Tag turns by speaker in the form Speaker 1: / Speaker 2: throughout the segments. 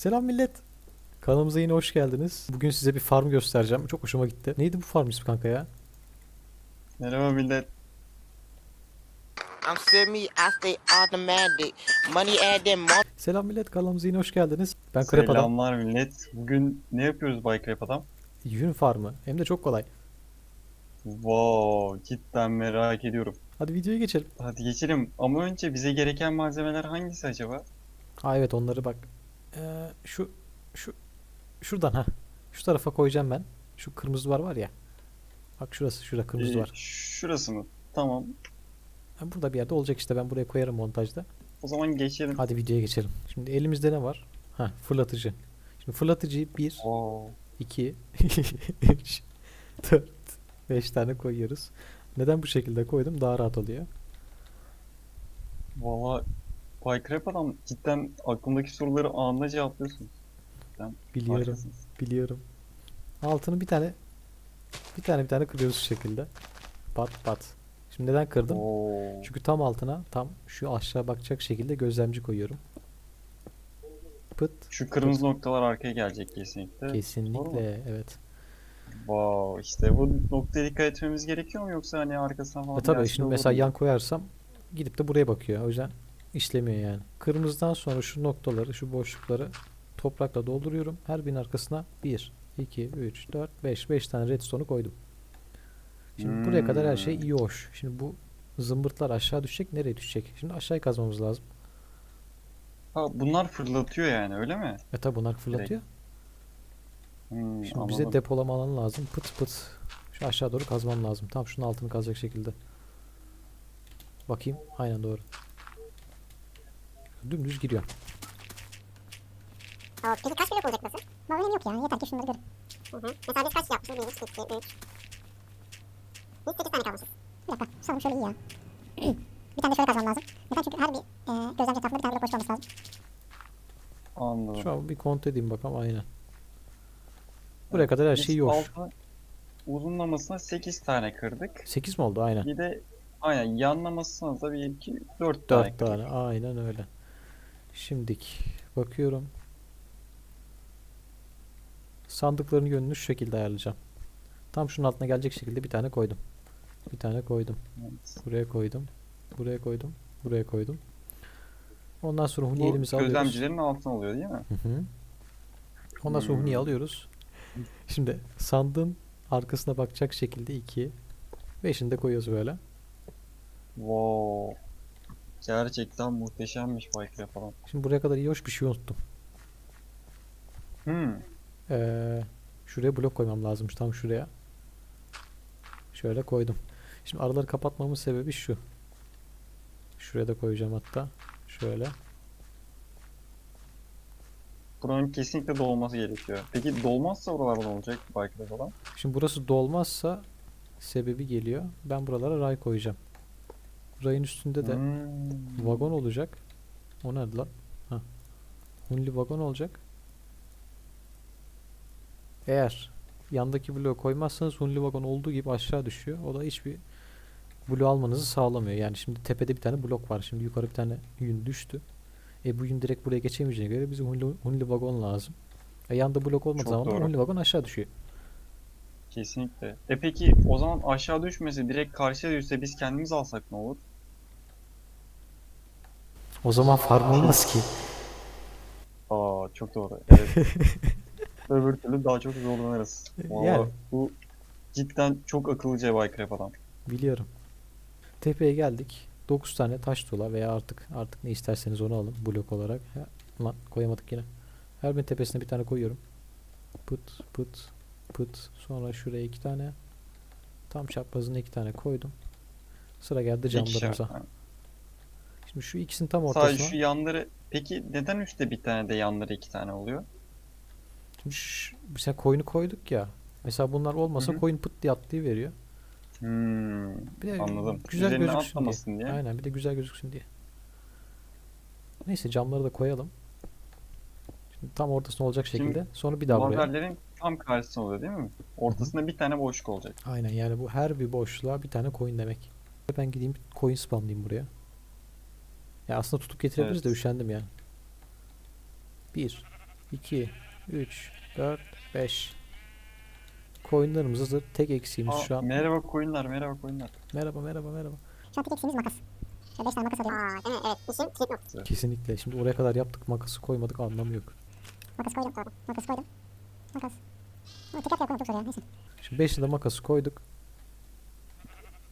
Speaker 1: Selam millet. Kanalımıza yine hoş geldiniz. Bugün size bir farm göstereceğim. Çok hoşuma gitti. Neydi bu farm ismi kanka ya?
Speaker 2: Merhaba millet.
Speaker 3: I'm semi, I stay automatic. Money add them more.
Speaker 1: Selam millet. Kanalımıza yine hoş geldiniz. Ben Krep Adam.
Speaker 2: Selamlar millet. Bugün ne yapıyoruz Bay Krep Adam?
Speaker 1: Yün farmı. Hem de çok kolay.
Speaker 2: Wow, cidden merak ediyorum.
Speaker 1: Hadi videoya geçelim.
Speaker 2: Hadi geçelim. Ama önce bize gereken malzemeler hangisi acaba?
Speaker 1: Aa evet onları bak. Ee, şu şu şuradan ha. Şu tarafa koyacağım ben. Şu kırmızı duvar var ya. Bak şurası şurada kırmızı
Speaker 2: Ee,
Speaker 1: duvar.
Speaker 2: şurası mı? Tamam.
Speaker 1: Ha, Burada bir yerde olacak işte. Ben buraya koyarım montajda.
Speaker 2: O zaman geçelim.
Speaker 1: Hadi videoya geçelim. Şimdi elimizde ne var? Ha fırlatıcı. Şimdi fırlatıcıyı 1
Speaker 2: Wow.
Speaker 1: 2 3 4 5 tane koyuyoruz. Neden bu şekilde koydum? Daha rahat oluyor.
Speaker 2: Valla Krep Adam cidden aklımdaki soruları anında cevaplıyorsun. Cidden
Speaker 1: Biliyorum,
Speaker 2: harikasınız.
Speaker 1: biliyorum. Altını bir tane bir tane bir tane kırıyoruz şu şekilde. Pat pat. Şimdi neden kırdım?
Speaker 2: Oo.
Speaker 1: Çünkü tam altına tam şu aşağı bakacak şekilde gözlemci koyuyorum. Pıt.
Speaker 2: Şu kırmızı noktalar arkaya gelecek kesinlikle.
Speaker 1: Kesinlikle evet.
Speaker 2: Wow, işte bu noktaya dikkat etmemiz gerekiyor mu yoksa hani arkasına falan
Speaker 1: E tabii şimdi mesela
Speaker 2: mu?
Speaker 1: yan koyarsam gidip de buraya bakıyor. O yüzden işlemiyor yani. Kırmızıdan sonra şu noktaları, şu boşlukları toprakla dolduruyorum. Her birinin arkasına 1, 2, 3, 4, 5. 5 tane redstone'u koydum. Şimdi buraya kadar her şey
Speaker 2: Hmm.
Speaker 1: iyi hoş. Şimdi bu zımbırtlar aşağı düşecek. Nereye düşecek? Şimdi aşağıya kazmamız lazım.
Speaker 2: Ha, bunlar fırlatıyor yani öyle mi?
Speaker 1: E tabi bunlar fırlatıyor.
Speaker 2: Hmm,
Speaker 1: Şimdi
Speaker 2: anladım.
Speaker 1: bize depolama alanı lazım. Pıt pıt. Şu aşağı doğru kazmam lazım. Tam şunun altını kazacak şekilde. Bakayım. Aynen doğru. Dümdüz giriyor.
Speaker 4: Aa, peki kaç blok olacak? Ama önemi yok ya. Yeter ki şunları görün. Hı hı. Mesela biz kaç yapmışız? 1, 2, 3. Biz 8 tane kalmışız. Bir dakika. Sanırım şöyle iyi ya. bir tane de şöyle kazmam lazım. Neden? Çünkü her bir e, gözlemci etrafında bir tane blok boş olması lazım.
Speaker 2: Anladım.
Speaker 1: Şu an bir kontrol edeyim bakalım. Aynen. Buraya kadar her
Speaker 2: Biz
Speaker 1: şey yoş.
Speaker 2: altı uzunlamasına 8 tane kırdık.
Speaker 1: 8 mi oldu? Aynen.
Speaker 2: Bir de aynen yanlamasına da 1, 2, 4 tane
Speaker 1: 4
Speaker 2: kırdık.
Speaker 1: tane. Aynen öyle. Şimdik bakıyorum. Sandıkların yönünü şu şekilde ayarlayacağım. Tam şunun altına gelecek şekilde bir tane koydum. Bir tane koydum. Buraya koydum. Buraya koydum. Buraya koydum. Ondan sonra huni
Speaker 2: Bu
Speaker 1: elimize alıyoruz.
Speaker 2: gözlemcilerin altına oluyor değil mi?
Speaker 1: Hı hı. Ondan sonra huniyi
Speaker 2: Hmm.
Speaker 1: alıyoruz. Şimdi sandığın arkasına bakacak şekilde 2 5'ini de koyuyoruz böyle.
Speaker 2: Wow. Gerçekten muhteşemmiş Minecraft falan.
Speaker 1: Şimdi buraya kadar iyi hoş bir şey unuttum.
Speaker 2: Hmm.
Speaker 1: Ee, şuraya blok koymam lazımmış tam şuraya. Şöyle koydum. Şimdi araları kapatmamın sebebi şu. Şuraya da koyacağım hatta. Şöyle.
Speaker 2: Buranın kesinlikle dolması gerekiyor. Peki dolmazsa buralar ne olacak Minecraft falan?
Speaker 1: Şimdi burası dolmazsa sebebi geliyor. Ben buralara ray koyacağım. Rayın üstünde de
Speaker 2: Hmm.
Speaker 1: vagon olacak. O nerede lan? Ha. Hunli vagon olacak. Eğer yandaki bloğu koymazsanız Hunli vagon olduğu gibi aşağı düşüyor. O da hiçbir bloğu almanızı sağlamıyor. Yani şimdi tepede bir tane blok var. Şimdi yukarı bir tane yün düştü. E bu yün direkt buraya geçemeyeceğine göre bize Hunli, Hunli vagon lazım. E yanda blok olmadığı
Speaker 2: Çok
Speaker 1: zaman
Speaker 2: doğru.
Speaker 1: Hunli vagon aşağı düşüyor.
Speaker 2: Kesinlikle. E peki o zaman aşağı düşmese direkt karşıya düşse biz kendimiz alsak ne olur?
Speaker 1: O zaman farm olmaz ki.
Speaker 2: Aa çok doğru. Evet. Öbür türlü daha çok zorlanırız. Vallahi
Speaker 1: Yani.
Speaker 2: bu cidden çok akıllıca Minecraft adam.
Speaker 1: Biliyorum. Tepeye geldik. 9 tane taş tuğla veya artık artık ne isterseniz onu alın blok olarak. Ha, lan koyamadık yine. Her birinin tepesine bir tane koyuyorum. Pıt pıt pıt. Sonra şuraya iki tane. Tam çaprazına iki tane koydum. Sıra geldi camlarımıza. Şimdi şu ikisinin tam
Speaker 2: Sadece
Speaker 1: ortasına.
Speaker 2: şu yanları peki neden üstte bir tane de yanları iki tane oluyor?
Speaker 1: Şimdi şu, mesela koyunu koyduk ya. Mesela bunlar olmasa
Speaker 2: Hı hı.
Speaker 1: koyun pıt diye atlayıveriyor.
Speaker 2: Hmm,
Speaker 1: Bir de
Speaker 2: anladım.
Speaker 1: güzel
Speaker 2: Üzerine
Speaker 1: gözüksün diye.
Speaker 2: diye.
Speaker 1: Aynen bir de güzel gözüksün diye. Neyse camları da koyalım. Şimdi tam ortasına olacak
Speaker 2: Şimdi
Speaker 1: şekilde. Sonra bir daha buraya.
Speaker 2: Lazerlerin tam karşısında oluyor değil mi? Ortasında bir tane boşluk olacak.
Speaker 1: Aynen yani bu her bir boşluğa bir tane coin demek. Ben gideyim coin spamlayayım buraya. Ya aslında tutup getirebiliriz de
Speaker 2: Evet.
Speaker 1: üşendim yani. 1 2, 3, 4, 5. Coinlerimiz hazır. Tek eksiğimiz
Speaker 2: Aa,
Speaker 1: şu an.
Speaker 2: merhaba koyunlar, merhaba koyunlar.
Speaker 1: Merhaba merhaba merhaba.
Speaker 4: Şu an tek eksiğimiz makas. Şöyle 5 tane makas alıyorum. Aa değil mi? Evet. İşim kilit nokta.
Speaker 1: Kesinlikle. Şimdi oraya kadar yaptık makası koymadık anlamı yok.
Speaker 4: Makas koydum. Tamam. Makas koydum. Makas. Ama teker koymak çok zor ya. Neyse.
Speaker 1: Şimdi 5'inde makası koyduk.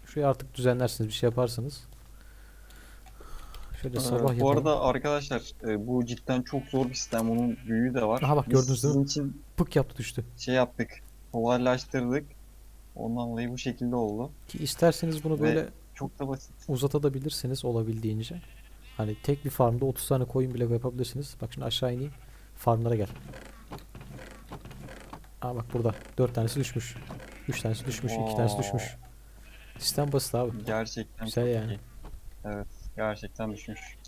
Speaker 1: Şuraya artık düzenlersiniz bir şey yaparsanız. Şöyle
Speaker 2: Ee,
Speaker 1: sabah
Speaker 2: bu
Speaker 1: yapalım.
Speaker 2: arada arkadaşlar e, bu cidden çok zor bir sistem. Onun büyüğü de var.
Speaker 1: Aha bak
Speaker 2: Biz
Speaker 1: gördünüz değil mi?
Speaker 2: Sizin için
Speaker 1: Pık yaptı düştü.
Speaker 2: şey yaptık. Kolaylaştırdık. Ondan dolayı bu şekilde oldu.
Speaker 1: Ki isterseniz bunu
Speaker 2: Ve-
Speaker 1: böyle
Speaker 2: Çok da basit.
Speaker 1: uzatabilirsiniz olabildiğince. Hani tek bir farmda 30 tane koyun bile yapabilirsiniz. Bak şimdi aşağı ineyim. Farmlara gel. Aa bak burada 4 tanesi düşmüş. 3 tanesi düşmüş, 2 tanesi düşmüş. Sistem basit abi.
Speaker 2: Gerçekten
Speaker 1: Güzel
Speaker 2: çok
Speaker 1: yani.
Speaker 2: iyi. Evet, gerçekten düşmüş.